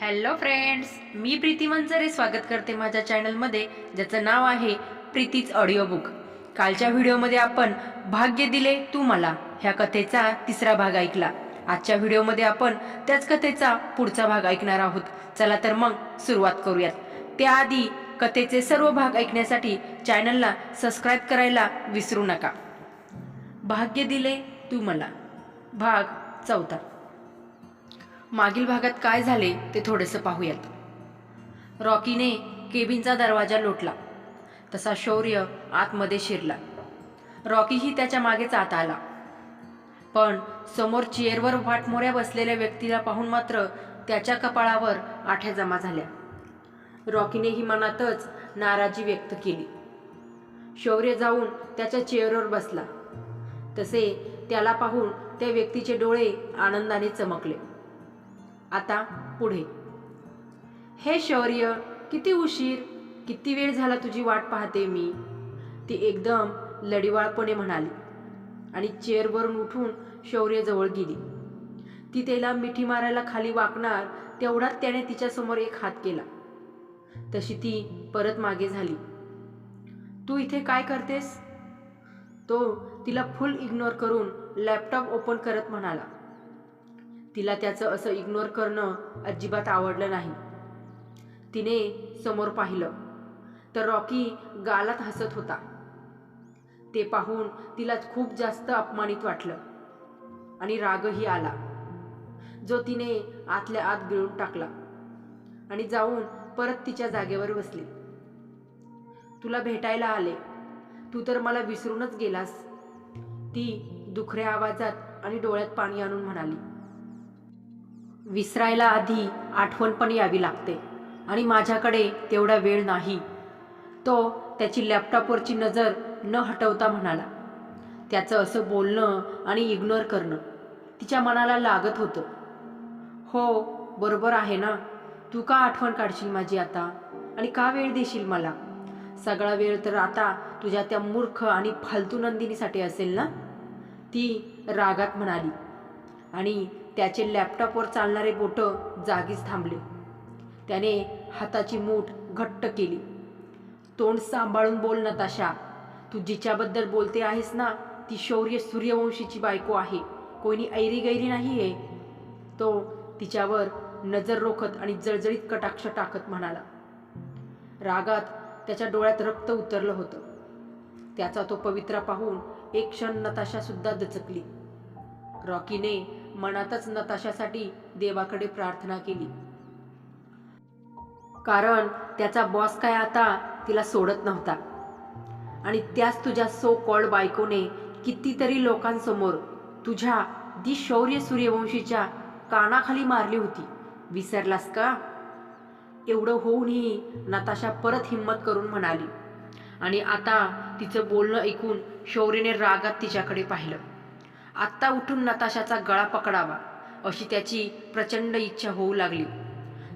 Hello friends मी प्रीती मंचरे स्वागत करते माझ्या चॅनलमध्ये ज्याचं नाव आहे प्रीतीच ऑडिओ बुक कालच्या व्हिडिओमध्ये आपण भाग्य दिले तू मला ह्या कथेचा तिसरा भाग ऐकला. आजच्या व्हिडिओमध्ये आपण त्याच कथेचा पुढचा भाग ऐकणार आहोत. चला तर मग सुरुवात करूयात. त्याआधी कथेचे सर्व भाग ऐकण्यासाठी चॅनलला सबस्क्राईब करायला विसरू नका. भाग्य दिले तू मला. भाग चौथा. मागील भागात काय झाले ते थोडेसे पाहूयात. रॉकीने केबिनचा दरवाजा लोटला. तसा शौर्य आतमध्ये शिरला. रॉकीही त्याच्या मागेच आत आला. पण समोर चेअरवर वाटमोऱ्या बसलेल्या व्यक्तीला पाहून मात्र त्याच्या कपाळावर आठ्या जमा झाल्या. रॉकीनेही मनातच नाराजी व्यक्त केली. शौर्य जाऊन त्याच्या चेअरवर बसला. तसे त्याला पाहून त्या व्यक्तीचे डोळे आनंदाने चमकले. आता पुढे. हे शौर्य किती उशीर किती वेळ झाला तुझी वाट पाहते मी? ती एकदम लढिवाळपणे म्हणाली आणि चेअरवरून उठून शौर्यजवळ गेली. ती त्याला मिठी मारायला खाली वाकणार तेवढ्यात त्याने तिच्यासमोर एक हात केला. तशी ती परत मागे झाली. तू इथे काय करतेस? तो तिला फुल इग्नोर करून लॅपटॉप ओपन करत म्हणाला. तिला त्याचं असं इग्नोर करणं अजिबात आवडलं नाही. तिने समोर पाहिलं. तर रॉकी गालात हसत होता. ते पाहून तिला खूप जास्त अपमानित वाटलं आणि रागही आला जो तिने आतल्या आत गिळून टाकला आणि जाऊन परत तिच्या जागेवर बसली. तुला भेटायला आले. तू तर मला विसरूनच गेलास ती दुखऱ्या आवाजात आणि डोळ्यात पाणी आणून म्हणाली. विसरायला आधी आठवण पण यावी लागते. आणि माझ्याकडे तेवढा वेळ नाही. तो त्याची लॅपटॉपवरची नजर न हटवता म्हणाला. त्याचं असं बोलणं आणि इग्नोर करणं तिच्या मनाला लागत होतं. हो बरोबर आहे ना? तू का आठवण काढशील माझी आता? आणि का वेळ देशील मला? सगळा वेळ तर आता तुझ्या त्या मूर्ख आणि फालतू नंदिनीसाठी असेल ना? ती रागात म्हणाली. आणि त्याचे लॅपटॉपवर चालणारे बोटं जागीच थांबले. त्याने हाताची मूठ घट्ट केली. तोंड सांभाळून बोल नताशा तू जिच्याबद्दल बोलते आहेस ना ती शौर्य सूर्यवंशीची बायको आहे. कोणी ऐरी गैरी नाही आहे तो तिच्यावर नजर रोखत आणि जळजळीत कटाक्ष टाकत म्हणाला. रागात त्याच्या डोळ्यात रक्त उतरलं होतं. त्याचा तो पवित्रा पाहून एक क्षण नताशा सुद्धा दचकली. रॉकीने मनातच नताशासाठी देवाकडे प्रार्थना केली. कारण त्याचा बॉस काय आता तिला सोडत नव्हता. आणि त्याच तुझ्या सो कॉल्ड बायकोने कितीतरी लोकांसमोर तुझ्या दी शौर्य सूर्यवंशीच्या कानाखाली मारली होती. विसरलास का? एवढं होऊनही नताशा परत हिंमत करून म्हणाली. आणि आता तिचं बोलणं ऐकून शौर्यने रागात तिच्याकडे पाहिलं. आत्ता उठून नताशाचा गळा पकडावा अशी त्याची प्रचंड इच्छा होऊ लागली.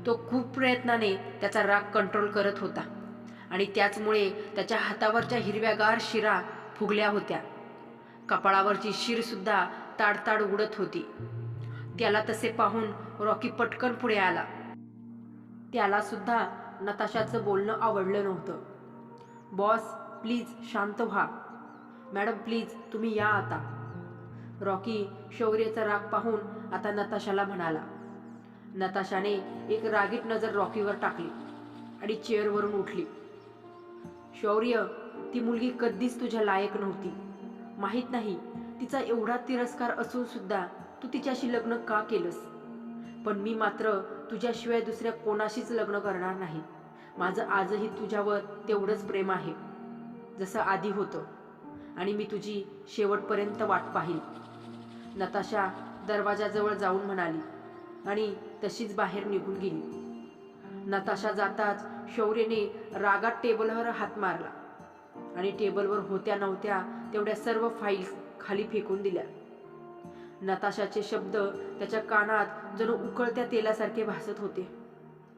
तो खूप प्रयत्नाने त्याचा राग कंट्रोल करत होता आणि त्याचमुळे त्याच्या हातावरच्या हिरव्यागार शिरा फुगल्या होत्या. कपाळावरची शिरसुद्धा ताडताड उडत होती. त्याला तसे पाहून रॉकी पटकन पुढे आला. त्याला सुद्धा नताशाचं बोलणं आवडलं नव्हतं. बॉस प्लीज शांत व्हा. मॅडम प्लीज तुम्ही या आता. रॉकी शौर्याचा राग पाहून आता नताशाला म्हणाला नताशाने एक रागीट नजर रॉकीवर टाकली आणि चेअरवरून उठली. शौर्य ती मुलगी कधीच तुझ्या लायक नव्हती. माहीत नाही तिचा एवढा तिरस्कार असून सुद्धा तू तिच्याशी लग्न का केलंस? पण मी मात्र तुझ्याशिवाय दुसऱ्या कोणाशीच लग्न करणार नाही. माझं आजही तुझ्यावर तेवढंच प्रेम आहे. जसं आधी होतं आणि मी तुझी शेवटपर्यंत वाट पाहिली. नताशा दरवाजाजवळ जाऊन म्हणाली आणि तशीच बाहेर निघून गेली. नताशा जाताच शौर्यने रागात टेबलवर हात मारला आणि टेबलवर होत्या नव्हत्या तेवढ्या सर्व फाईल्स खाली फेकून दिल्या. नताशाचे शब्द त्याच्या कानात जणू उकळत्या तेलासारखे भासत होते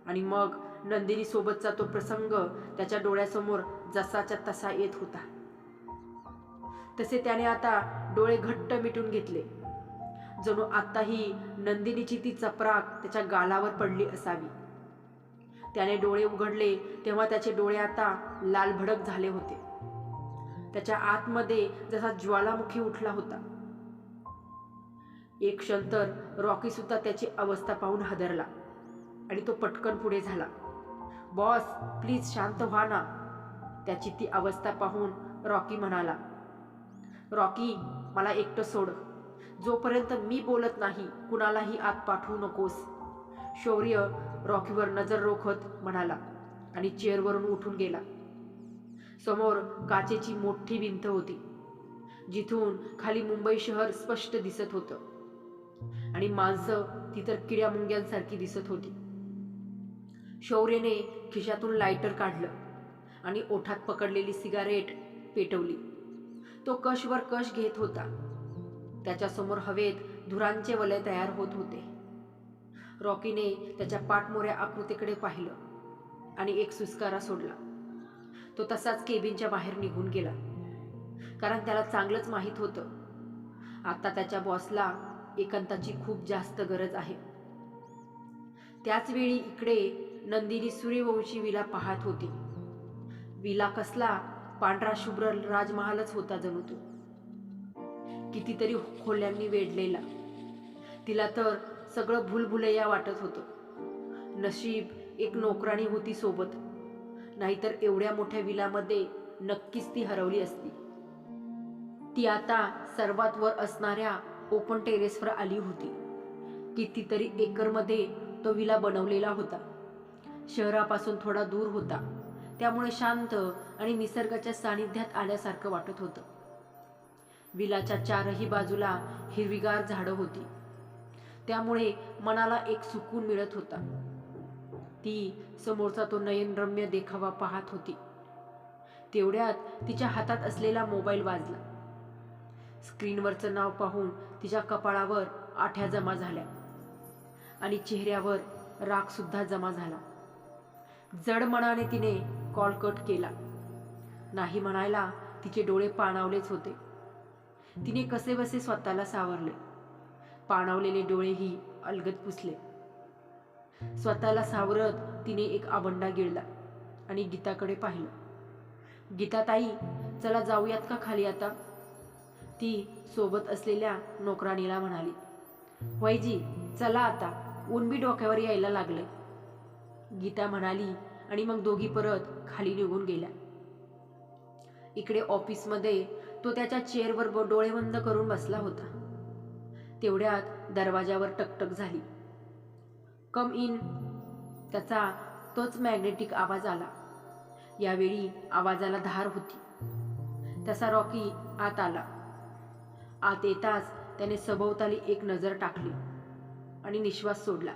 आणि मग नंदिनीसोबतचा तो प्रसंग त्याच्या डोळ्यासमोर जसाच्या तसा येत होता. तसे त्याने आता डोळे घट्ट मिटून घेतले. जणू आत्ताही नंदिनीची ती चपराक त्याच्या गालावर पडली असावी. त्याने डोळे उघडले तेव्हा त्याचे डोळे आता लाल भडक झाले होते. त्याच्या आतमध्ये जसा ज्वालामुखी उठला होता. एक क्षण तर रॉकी सुद्धा त्याची अवस्था पाहून हादरला आणि तो पटकन पुढे झाला. बॉस प्लीज शांत व्हा ना त्याची ती अवस्था पाहून रॉकी म्हणाला. रॉकी मला एकटं सोड. जोपर्यंत मी बोलत नाही कुणालाही आत पाठवू नकोस. शौर्य रॉकीवर नजर रोखत म्हणाला आणि चेअरवरून उठून गेला. समोर काचेची मोठी भिंत होती. जिथून खाली मुंबई शहर स्पष्ट दिसत होतं. आणि माणसं ती तर किड्या मुंग्यांसारखी दिसत होती. शौर्यने खिशातून लायटर काढलं आणि ओठात पकडलेली सिगारेट पेटवली. तो कशवर कश घेत होता. त्याच्यासमोर हवेत धुरांचे वलय तयार होत होते. रॉकीने त्याच्या पाठमोऱ्या आकृतीकडे पाहिलं आणि एक सुस्कारा सोडला. तो तसाच केबिनच्या बाहेर निघून गेला. कारण त्याला चांगलंच माहीत होतं. आता त्याच्या बॉसला एकांताची खूप जास्त गरज आहे. त्याचवेळी इकडे नंदिनी सूर्यवंशी विला पाहत होती. विला कसला पांढरा शुभ्र राजमहालच होता जणू तो. कितीतरी खोल्यांनी वेढलेला. तिला तर सगळं भूलभुलैया वाटत होतं. नशीब एक नोकराणी होती सोबत. नाहीतर एवढ्या मोठ्या विलामध्ये नक्कीच ती हरवली असती. ती आता सर्वात वर असणाऱ्या ओपन टेरेसवर आली होती. कितीतरी एकरमध्ये तो विला बनवलेला होता. शहरापासून थोडा दूर होता. त्यामुळे शांत आणि निसर्गाच्या सानिध्यात आल्यासारखं वाटत होतं. विलाच्या चारही बाजूला हिरवीगार झाडं होती. त्यामुळे मनाला एक सुकून मिळत होता. ती समोरचा तो नयनरम्य देखावा पाहत होती. तेवढ्यात तिच्या हातात असलेला मोबाईल वाजला. स्क्रीनवरचं नाव पाहून तिच्या कपाळावर आठ्या जमा झाल्या आणि चेहऱ्यावर रागसुद्धा जमा झाला. जड मनाने तिने कॉल कट केला. नाही म्हणायला तिचे डोळे पाणावलेच होते. तिने कसे बसे स्वतःला सावरले. पाणावलेले डोळेही अलगद पुसले. स्वतःला सावरत तिने एक आवंडा गिळला आणि गीताकडे पाहिलं. गीताताई चला जाऊयात का खाली आता? ती सोबत असलेल्या नोकराणीला म्हणाली. वैजी चला आता. ऊन बी डोक्यावर यायला लागले गीता म्हणाली आणि मग दोघी परत खाली निघून गेल्या. इकडे ऑफिसमध्ये तो त्याच्या चेअरवर डोळे बंद करून बसला होता. तेवढ्यात दरवाजावर टकटक झाली. Come in. त्याचा तोच मॅग्नेटिक आवाज आला. यावेळी आवाजाला धार होती. तसा रॉकी आत आला. आत येताच त्याने सभोवताली एक नजर टाकली आणि निश्वास सोडला.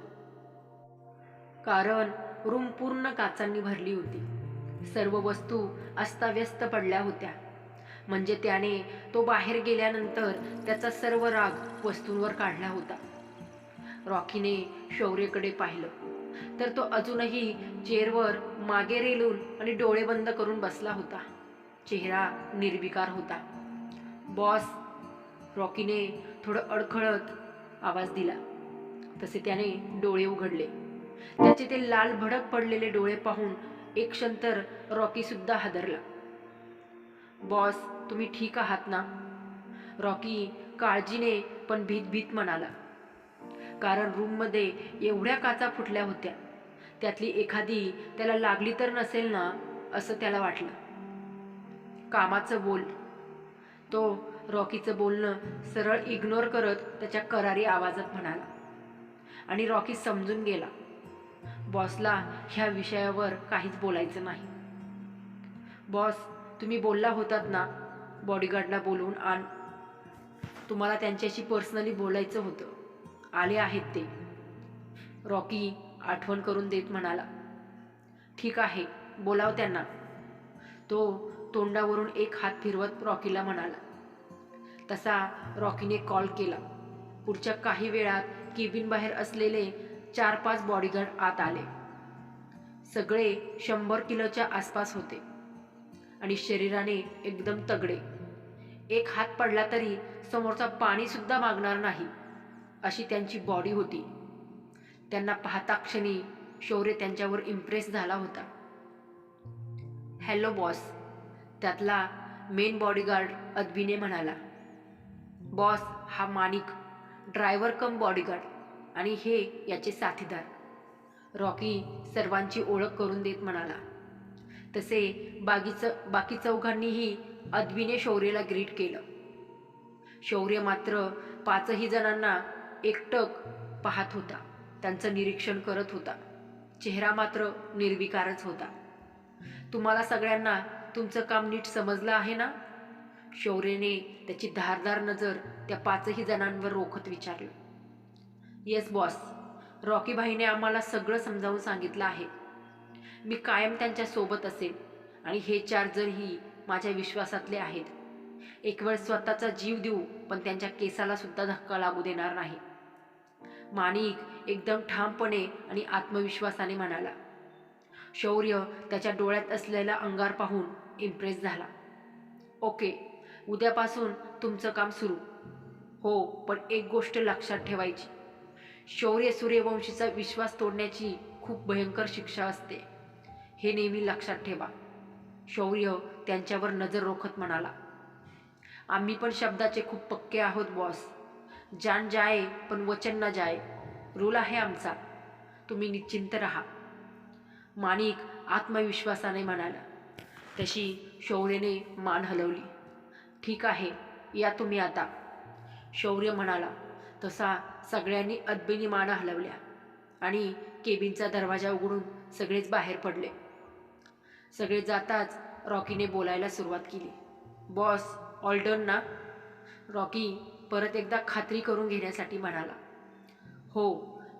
कारण रूम पूर्ण काचांनी भरली होती. सर्व वस्तू अस्ताव्यस्त पडल्या होत्या. म्हणजे त्याने तो बाहेर गेल्यानंतर त्याचा सर्व राग वस्तूंवर काढला होता. रॉकीने शौर्यकडे पाहिलं. तर तो अजूनही चेअरवर मागे रेलून आणि डोळे बंद करून बसला होता. चेहरा निर्विकार होता. बॉस रॉकीने थोडं अडखळत आवाज दिला. तसे त्याने डोळे उघडले. त्याचे ते लाल भडक पडलेले डोळे पाहून एक क्षण तर रॉकीसुद्धा हादरला. बॉस तुम्ही ठीक आहात ना? रॉकी काळजीने पण भीत भीत म्हणाला. कारण रूममध्ये एवढ्या काचा फुटल्या होत्या. त्यातली एखादी त्याला लागली तर नसेल ना असं त्याला वाटलं. कामाचं बोल. तो रॉकीचं बोलणं सरळ इग्नोर करत त्याच्या करारी आवाजात म्हणाला. आणि रॉकी समजून गेला. बॉसला ह्या विषयावर काहीच बोलायचं नाही. बॉस तुम्ही बोलला होतात ना बॉडीगार्डला बोलवून आण. तुम्हाला त्यांच्याशी पर्सनली बोलायचं होतं. आले आहेत ते. रॉकी आठवण करून देत म्हणाला. ठीक आहे बोलाव त्यांना. तो तोंडावरून एक हात फिरवत रॉकीला म्हणाला. तसा रॉकीने कॉल केला. पुढच्या काही वेळात केबिनबाहेर असलेले चार पाच बॉडीगार्ड आत आले. सगळे शंभर किलोच्या आसपास होते. आणि शरीराने एकदम तगडे. एक हात पडला तरी समोरचा पाणीसुद्धा मागणार नाही अशी त्यांची बॉडी होती. त्यांना पाहता क्षणी शौर्य त्यांच्यावर इम्प्रेस झाला होता. हॅलो बॉस त्यातला मेन बॉडीगार्ड अद्विने म्हणाला. बॉस हा माणिक ड्रायव्हर कम बॉडीगार्ड आणि हे याचे साथीदार. रॉकी सर्वांची ओळख करून देत म्हणाला. तसे बाकीचं बाकी चौघांनीही अद्विने शौर्यला ग्रीट केलं. शौर्य मात्र पाचही जणांना एकटक पाहत होता. त्यांचं निरीक्षण करत होता. चेहरा मात्र निर्विकारच होता. तुम्हाला सगळ्यांना तुमचं काम नीट समजलं आहे ना? शौर्यने त्याची धारदार नजर त्या पाचही जणांवर रोखत विचारलं. Yes boss. रॉकी भाईने आम्हाला सगळं समजावून सांगितलं आहे. मी कायम त्यांच्यासोबत असेल आणि हे चार जणही माझ्या विश्वासातले आहेत. एक वेळ स्वतःचा जीव देऊ पण त्यांच्या केसाला सुद्धा धक्का लागू देणार नाही. माणिक एकदम ठामपणे आणि आत्मविश्वासाने म्हणाला. शौर्य त्याच्या डोळ्यात असलेला अंगार पाहून इम्प्रेस झाला. ओके उद्यापासून तुमचं काम सुरू. हो पण एक गोष्ट लक्षात ठेवायची. शौर्य सूर्यवंशीचा विश्वास तोडण्याची खूप भयंकर शिक्षा असते. हे नेहमी लक्षात ठेवा. शौर्य त्यांच्यावर नजर रोखत म्हणाला. आम्ही पण शब्दाचे खूप पक्के आहोत बॉस. जान जाय पण वचन न जाय रूल आहे आमचा. तुम्ही निश्चिंत राहा. माणिक आत्मविश्वासाने म्हणाला. तशी शौर्यने मान हलवली. ठीक आहे या तुम्ही आता. शौर्य म्हणाला. तसा सगळ्यांनी अदबिनी मान हलवल्या आणि केबिनचा दरवाजा उघडून सगळेच बाहेर पडले. सगळे जाताच रॉकीने बोलायला सुरुवात केली. बॉस ऑल्डन ना रॉकी परत एकदा खात्री करून घेण्यासाठी म्हणाला हो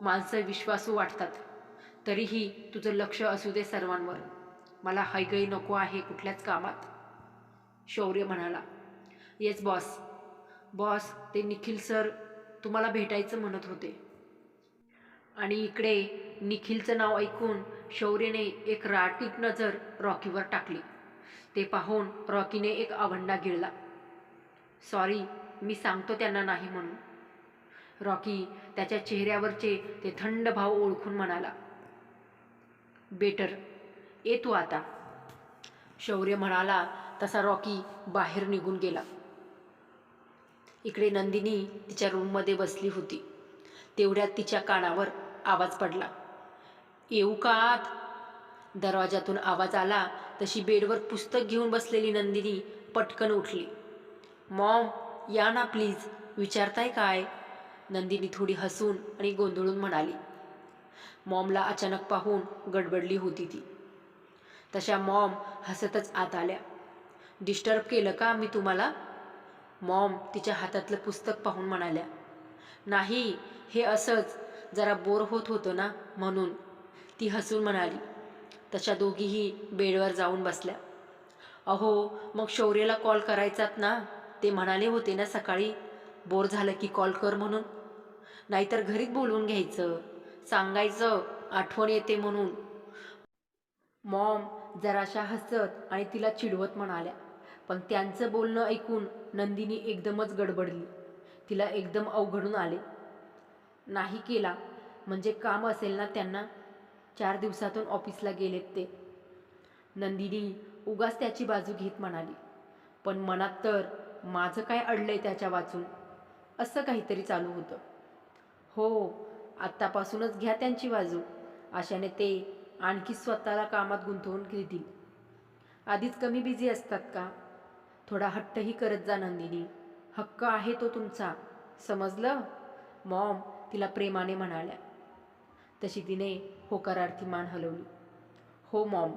माणसं विश्वासू वाटतात. तरीही तुझं लक्ष असू दे सर्वांवर. मला हैगई नको आहे कुठल्याच कामात. शौर्य म्हणाला येस बॉस. बॉस ते निखिल सर तुम्हाला भेटायचं म्हणत होते. आणि इकडे निखिलचं नाव ऐकून शौर्यने एक राटीक नजर रॉकीवर टाकली. ते पाहून रॉकीने एक आवंडा गिळला. सॉरी मी सांगतो त्यांना नाही म्हणून. रॉकी त्याच्या चेहऱ्यावरचे ते थंड भाव ओळखून म्हणाला बेटर ये तू आता. शौर्य म्हणाला तसा रॉकी बाहेर निघून गेला. इकडे नंदिनी तिच्या रूममध्ये बसली होती. तेवढ्यात तिच्या कानावर आवाज पडला. येऊ का आत? दरवाजातून आवाज आला तशी बेडवर पुस्तक घेऊन बसलेली नंदिनी पटकन उठली. मॉम या ना प्लीज विचारताय काय? नंदिनी थोडी हसून आणि गोंधळून म्हणाली. मॉमला अचानक पाहून गडबडली होती ती. तशा मॉम हसतच आत आल्या. डिस्टर्ब केलं का मी तुम्हाला? मॉम तिच्या हातातलं पुस्तक पाहून म्हणाल्या. नाही हे असंच जरा बोर होत होतं ना म्हणून. ती हसून म्हणाली तशा दोघीही बेडवर जाऊन बसल्या. अहो मग शौर्यला कॉल करायचात ना? ते म्हणाले होते ना सकाळी बोर झालं की कॉल कर म्हणून. नाहीतर घरीच बोलवून घ्यायचं. सांगायचं आठवण येते म्हणून. मॉम जराशा हसत आणि तिला चिडवत म्हणाल्या. पण त्यांचं बोलणं ऐकून नंदिनी एकदमच गडबडली. तिला एकदम अवघडून आले. नाही केला. म्हणजे काम असेल ना त्यांना चार दिवसातून ऑफिसला गेलेत ते. नंदिनी उगाच त्याची बाजू घेत म्हणाली पण मनात तर माझं काय अडलंय त्याच्या वाचून? असं काहीतरी चालू होतं. हो आत्तापासूनच घ्या त्यांची बाजू. अशाने ते आणखी स्वतःला कामात गुंतवून घेतील. आधीच कमी बिझी असतात का? थोडा हट्टही करत जा नंदिनी. हक्क आहे तो तुमचा. समजलं? मॉम तिला प्रेमाने म्हणाल्या. तशी तिने होकारार्थी मान हलवली. हो मॉम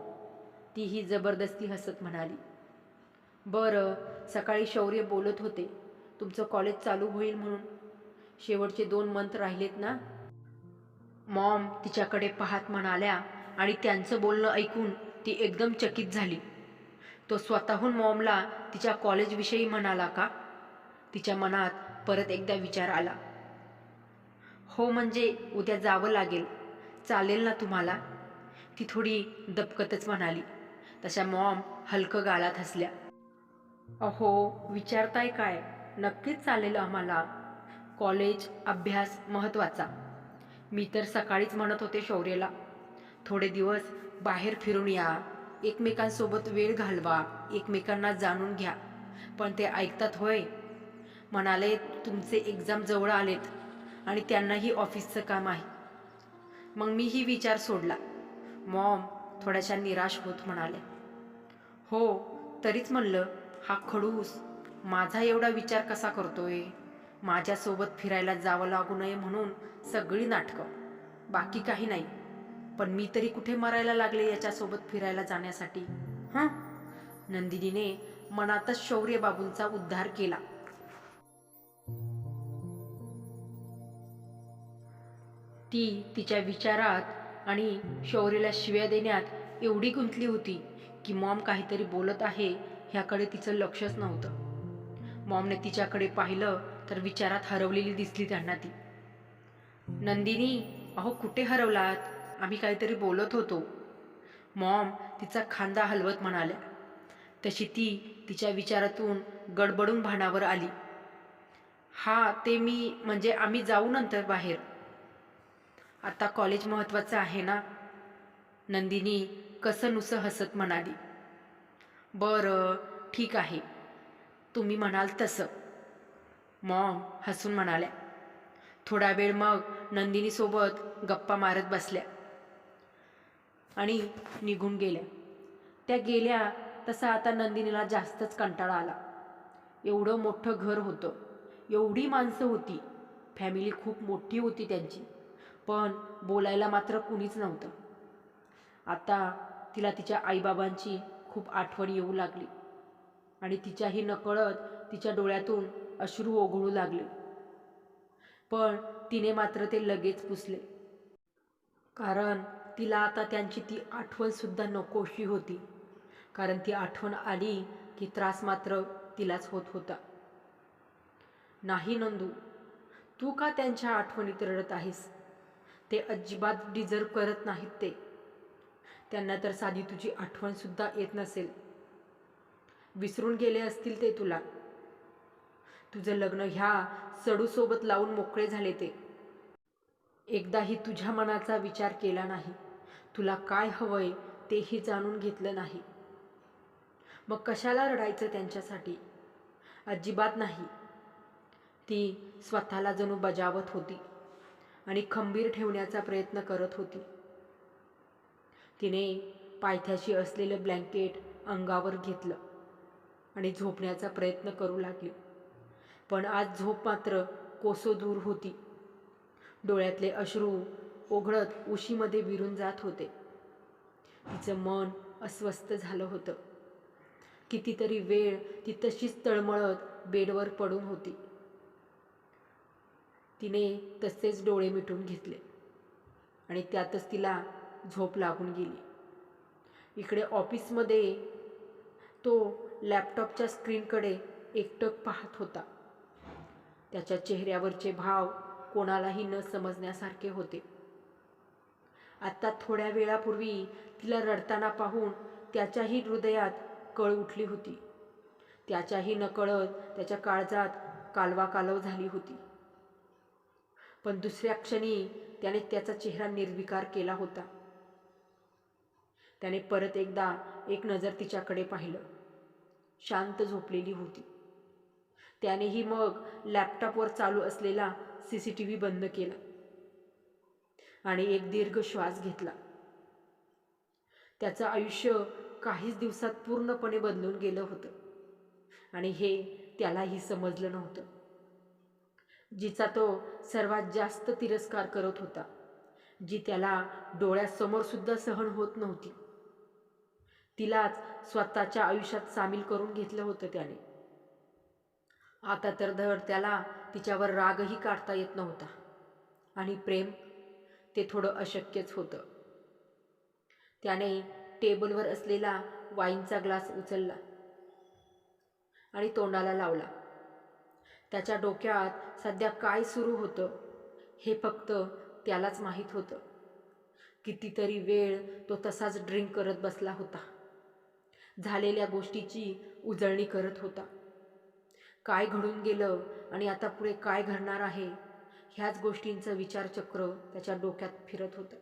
तीही जबरदस्ती हसत म्हणाली. बरं सकाळी शौर्य बोलत होते. तुमचं कॉलेज चालू होईल म्हणून. शेवटचे दोन मंथ राहिलेत ना? मॉम तिच्याकडे पाहत म्हणाल्या आणि त्यांचं बोलणं ऐकून ती एकदम चकित झाली. तो स्वतःहून मॉमला तिच्या कॉलेजविषयी म्हणाला का? तिच्या मनात परत एकदा विचार आला. हो म्हणजे उद्या जावं लागेल. चालेल ना तुम्हाला? ती थोडी दबकतच म्हणाली. तशा मॉम हलकं गालात हसल्या. अहो विचारताय काय? नक्कीच चालेल आम्हाला. कॉलेज अभ्यास महत्त्वाचा. मी तर सकाळीच म्हणत होते शौर्यला. थोडे दिवस बाहेर फिरून या. एकमेकांसोबत वेळ घालवा. एकमेकांना जाणून घ्या. पण ते ऐकतात होय. म्हणाले तुमचे एक्झाम जवळ आलेत. आणि त्यांनाही ऑफिसचं काम आहे. मग मीही विचार सोडला. मॉम थोड्याशा निराश होत म्हणाल्या हो तरीच म्हणलं हा खडूस माझा एवढा विचार कसा करतोय? माझ्यासोबत फिरायला जावं लागू नये म्हणून सगळी नाटकं. बाकी काही नाही. पण मी तरी कुठे मरायला लागले याच्यासोबत फिरायला जाण्यासाठी? हां? नंदिनीने मनातच शौर्य बाबूंचा उद्धार केला. ती तिच्या विचारात आणि शौर्यला शिव्या देण्यात एवढी गुंतली होती की मॉम काहीतरी बोलत आहे ह्याकडे तिचं लक्षच नव्हतं. मॉमने तिच्याकडे पाहिलं तर विचारात हरवलेली दिसली त्यांना ती. नंदिनी अहो कुठे हरवलात? आम्ही काहीतरी बोलत होतो. मॉम तिचा खांदा हलवत म्हणाल्या. तशी ती तिच्या विचारातून गडबडून भानावर आली. हा ते मी म्हणजे आम्ही जाऊ नंतर बाहेर. आता कॉलेज महत्त्वाचं आहे ना? नंदिनी कसं नुसं हसत म्हणाली. बरं ठीक आहे. तुम्ही म्हणाल तसं. मॉम हसून म्हणाल्या. थोडा वेळ मग नंदिनीसोबत गप्पा मारत बसल्या. आणि निघून गेल्या. त्या गेल्या तसा आता नंदिनीला जास्तच कंटाळा आला. एवढं मोठं घर होतं. एवढी माणसं होती. फॅमिली खूप मोठी होती त्यांची. पण बोलायला मात्र कुणीच नव्हतं. आता तिला तिच्या आईबाबांची खूप आठवण येऊ लागली आणि तिच्याही नकळत तिच्या डोळ्यातून अश्रू ओघळू लागले. पण तिने मात्र ते लगेच पुसले. कारण तिला आता त्यांची ती आठवणसुद्धा नकोशी होती. कारण ती आठवण आली की त्रास मात्र तिलाच होत होता. नाही नंदू तू का त्यांच्या आठवणीत रडत आहेस? ते अजिबात डिझर्व करत नाहीत ते. त्यांना तर साधी तुझी आठवणसुद्धा येत नसेल. विसरून गेले असतील ते तुला. तुझं लग्न ह्या सडूसोबत लावून मोकळे झाले ते. एकदाही तुझ्या मनाचा विचार केला नाही. तुला काय हवंय तेही जाणून घेतलं नाही. मग कशाला रडायचं त्यांच्यासाठी? अजिबात नाही. ती स्वतःला जणू बजावत होती. आणि खंबीर ठेवण्याचा प्रयत्न करत होती. तिने पायथ्याशी असलेलं ब्लँकेट अंगावर घेतलं आणि झोपण्याचा प्रयत्न करू लागली. पण आज झोप मात्र कोसो दूर होती. डोळ्यातले अश्रू ओघळत उशीमध्ये विरून जात होते. तिचं मन अस्वस्थ झालं होतं. कितीतरी वेळ ती तशीच तळमळत बेडवर पडून होती. तिने तसेच डोळे मिटून घेतले आणि त्यातच तिला झोप लागून गेली. इकडे ऑफिसमध्ये तो लॅपटॉपच्या स्क्रीनकडे एकटक पाहत होता. त्याच्या चेहऱ्यावरचे भाव कोणालाही न समजण्यासारखे होते. आत्ता थोड्या वेळापूर्वी तिला रडताना पाहून त्याच्याही हृदयात कळ उठली होती. त्याच्याही नकळत त्याच्या काळजात कालवा कालव झाली होती. पण दुसऱ्या क्षणी त्याने त्याचा चेहरा निर्विकार केला होता. त्याने परत एकदा एक नजर तिच्याकडे पाहिलं. शांत झोपलेली होती. त्यानेही मग लॅपटॉपवर चालू असलेला सी सी टी व्ही बंद केला आणि एक दीर्घ श्वास घेतला. त्याचं आयुष्य काहीच दिवसात पूर्णपणे बदलून गेलं होतं आणि हे त्यालाही समजलं नव्हतं. जिचा तो सर्वात जास्त तिरस्कार करत होता जी त्याला डोळ्यासमोरसुद्धा सहन होत नव्हती. तिलाच स्वतःच्या आयुष्यात सामील करून घेतलं होतं त्याने. आता तर धड त्याला तिच्यावर रागही काढता येत नव्हता आणि प्रेम ते थोडं अशक्यच होतं. त्याने टेबलवर असलेला वाईनचा ग्लास उचलला आणि तोंडाला लावला. त्याच्या डोक्यात सध्या काय सुरू होतं हे फक्त त्यालाच माहीत होतं. कितीतरी वेळ तो तसाच ड्रिंक करत बसला होता. झालेल्या गोष्टीची उजळणी करत होता. काय घडून गेलं आणि आता पुढे काय घडणार आहे ह्याच गोष्टींचं विचारचक्र त्याच्या डोक्यात फिरत होतं.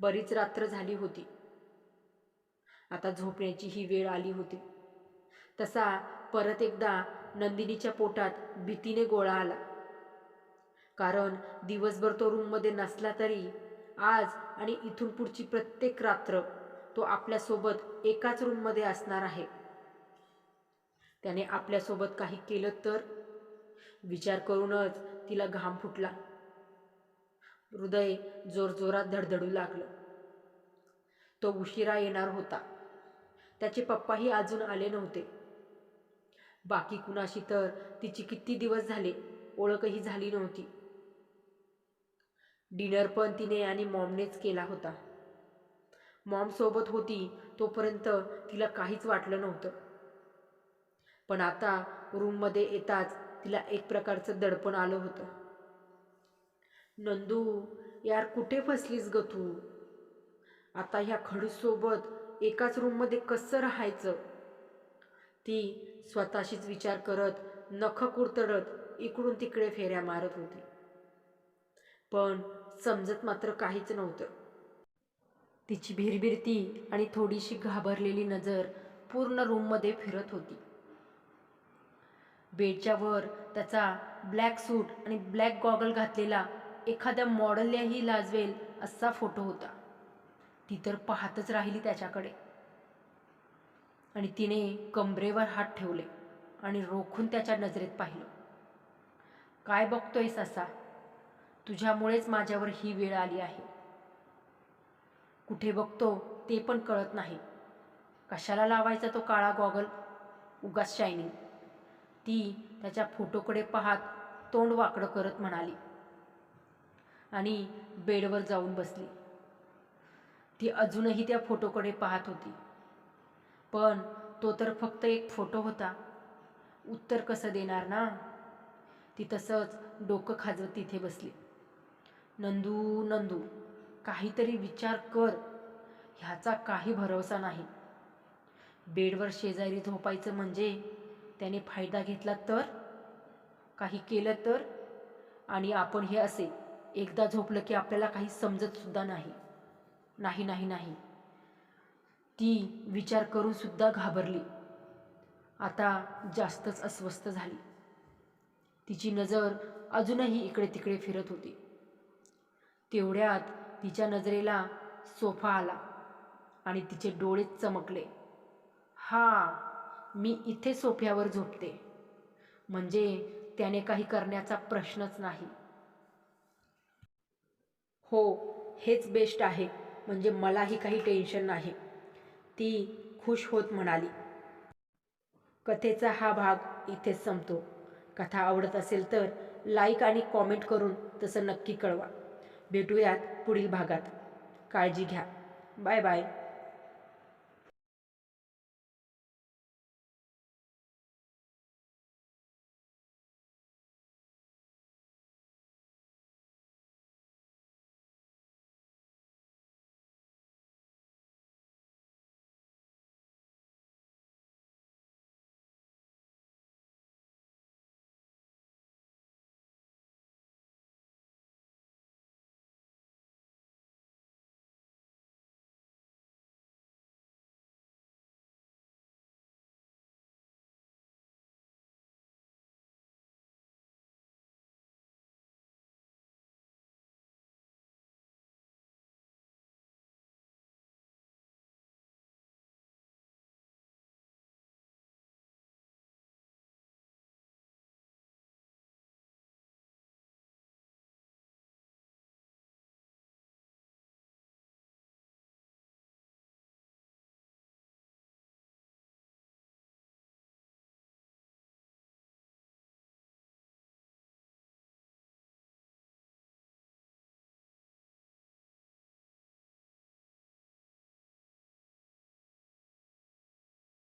बरीच रात्र झाली होती. आता झोपण्याची ही वेळ आली होती. तसा परत एकदा नंदिनीच्या पोटात भीतीने गोळा आला. कारण दिवसभर तो रूममध्ये नसला तरी आज आणि इथून पुढची प्रत्येक रात्र तो आपल्यासोबत एकाच रूममध्ये असणार आहे. त्याने आपल्यासोबत काही केलं तर? विचार करूनच तिला घाम फुटला. हृदय जोरजोरात धडधडू लागलं. तो उशिरा येणार होता. त्याचे पप्पाही अजून आले नव्हते. बाकी कुणाशी तर तिची किती दिवस झाले? ओळखही झाली नव्हती. डिनर पण तिने आणि मॉमनेच केला होता. मॉम सोबत होती तोपर्यंत तिला काहीच वाटलं नव्हतं. पण आता रूममध्ये येताच तिला एक प्रकारचं दडपण आलं होतं. नंदू यार कुठे फसलीस ग तू? आता ह्या खडूसोबत एकाच रूममध्ये कसं राहायचं? ती स्वतःशीच विचार करत नख कुरतडत इकडून तिकडे फेऱ्या मारत होती. पण समजत मात्र काहीच नव्हतं. तिची भिरभिरती आणि थोडीशी घाबरलेली नजर पूर्ण रूममध्ये फिरत होती. बेडच्या वर त्याचा ब्लॅक सूट आणि ब्लॅक गॉगल घातलेला एखाद्या मॉडेललाही लाजवेल असा फोटो होता. ती तर पाहतच राहिली त्याच्याकडे. आणि तिने कमरेवर हात ठेवले आणि रोखून त्याच्या नजरेत पाहिलं. काय बघतोयस असा? तुझ्यामुळेच माझ्यावर ही वेळ आली आहे. कुठे बघतो ते पण कळत नाही. कशाला लावायचा तो काळा गॉगल? उगाच शायनिंग. ती त्याच्या फोटोकडे पाहत तोंड वाकडं करत म्हणाली. आणि बेडवर जाऊन बसली. ती अजूनही त्या फोटोकडे पाहत होती. पण तो तर फक्त एक फोटो होता. उत्तर कसं देणार ना? ती तसंच डोकं खाजवत तिथे बसली. नंदू नंदू काहीतरी विचार कर. ह्याचा काही भरोसा नाही. बेडवर शेजारी झोपायचं म्हणजे त्याने फायदा घेतला तर? काही केलं तर? आणि आपण हे असे एकदा झोपलं की आपल्याला काही समजतसुद्धा नाही. नाही नाही नाही. ती विचार करूनसुद्धा घाबरली. आता जास्तच अस्वस्थ झाली. तिची नजर अजूनही इकडे तिकडे फिरत होती. तेवढ्यात तिच्या नजरेला सोफा आला आणि तिचे डोळे चमकले. हा मी इथे सोफ्यावर झोपते. म्हणजे त्याने काही करण्याचा प्रश्नच नाही. हो हेच बेस्ट आहे. म्हणजे मलाही काही टेन्शन नाही. ती खुश होत म्हणाली. कथेचा हा भाग इथेच संपतो. कथा आवडत असेल तर लाईक आणि कॉमेंट करून तसं नक्की कळवा. भेटूयात पुढील भागात. काळजी घ्या. Bye bye